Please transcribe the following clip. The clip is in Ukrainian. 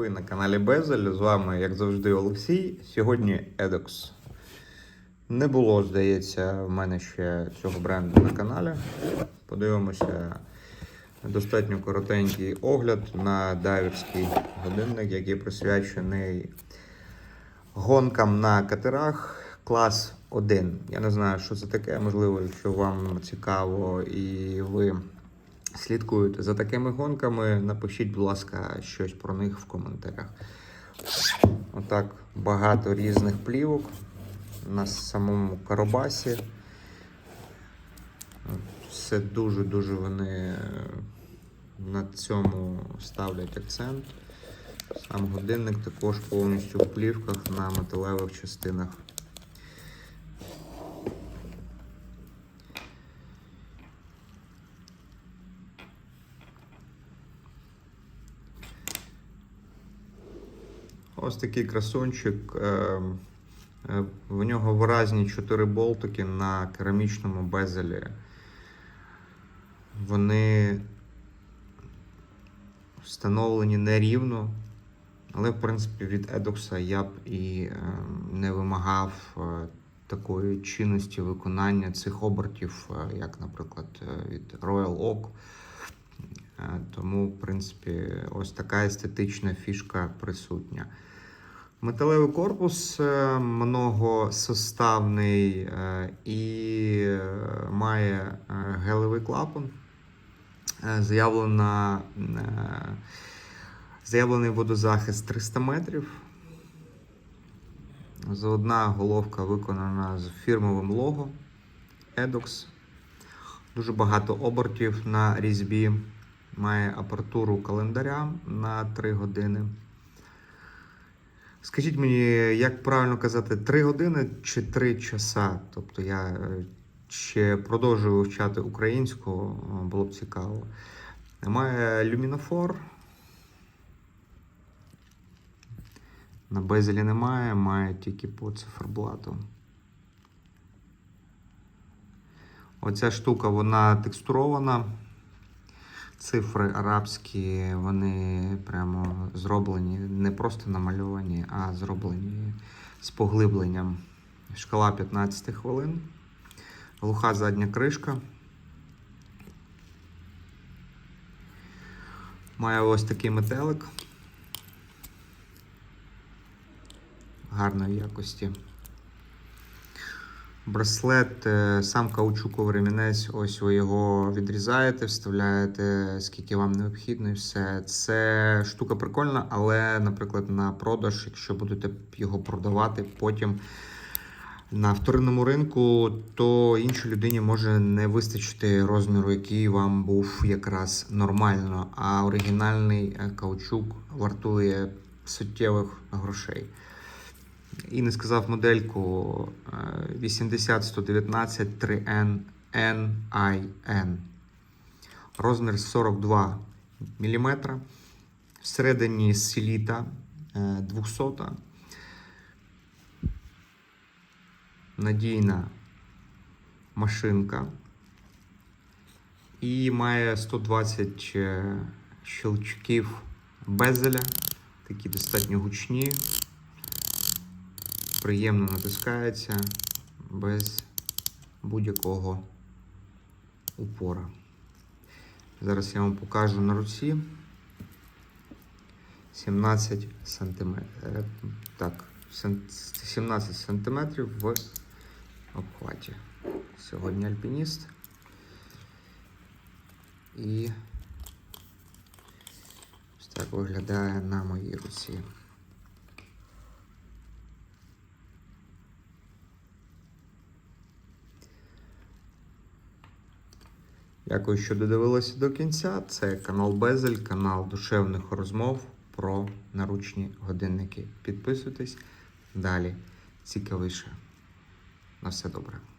ви на каналі Безель. З вами, як завжди, Олексій. Сьогодні Edox. Не було, здається, в мене ще цього бренду на каналі. Подивимося достатньо коротенький огляд на дайверський годинник, який присвячений гонкам на катерах клас 1. Я не знаю, що це таке. Можливо, якщо вам цікаво і ви слідкуєте за такими гонками, напишіть, будь ласка, щось про них в коментарях. Отак багато різних плівок на самому Карабасі. Все дуже-дуже вони на цьому ставлять акцент. Сам годинник також повністю в плівках на металевих частинах. Ось такий красунчик. е, е, В нього виразні 4 болтики на керамічному безелі. Вони встановлені нерівно, але, в принципі, від Edox я б і е, не вимагав е, такої чинності виконання цих обертів, е, як, наприклад, від Royal Oak. Е, Тому, в принципі, ось така естетична фішка присутня. Металевий корпус е, многосоставний е, і має гелевий клапан. Заявлена, заявлений водозахист 300 метрів. Одна головка виконана з фірмовим лого Edox. Дуже багато обертів на різьбі. Має апертуру календаря на 3 години. Скажіть мені, як правильно казати, 3 години чи 3 часа? Тобто я е, ще продовжую вивчати українську, е, було б цікаво. Має люмінофор. На безелі немає, має тільки по циферблату. Оця штука вона текстурована. Цифри арабські, вони прямо зроблені, не просто намальовані, а зроблені з поглибленням. Шкала 15 хвилин. Глуха задня кришка. Має ось такий метелик. Гарної якості. Браслет, е, сам каучуковий ремінець, ось ви його відрізаєте, вставляєте скільки вам необхідно, і все. Це штука прикольна, але, наприклад, на продаж, якщо будете його продавати потім на вторинному ринку, то іншій людині може не вистачити розміру, який вам був якраз нормально, а оригінальний е, каучук вартує суттєвих грошей. І не сказав модельку е, 80119 3N NIN. Розмір 42 мм. Всередині селіта е, 200. Надійна машинка. І має 120 е, щелчків безеля, такі достатньо гучні приємно натискається без будь-якого упора. Зараз я вам покажу на руці 17 сантиметрів. Так, 17 сантиметрів в обхваті. Сьогодні альпініст. І ось так виглядає на моїй руці. Дякую, що додивилися до кінця. Це канал Безель, канал душевних розмов про наручні годинники. Підписуйтесь далі цікавіше. На все добре.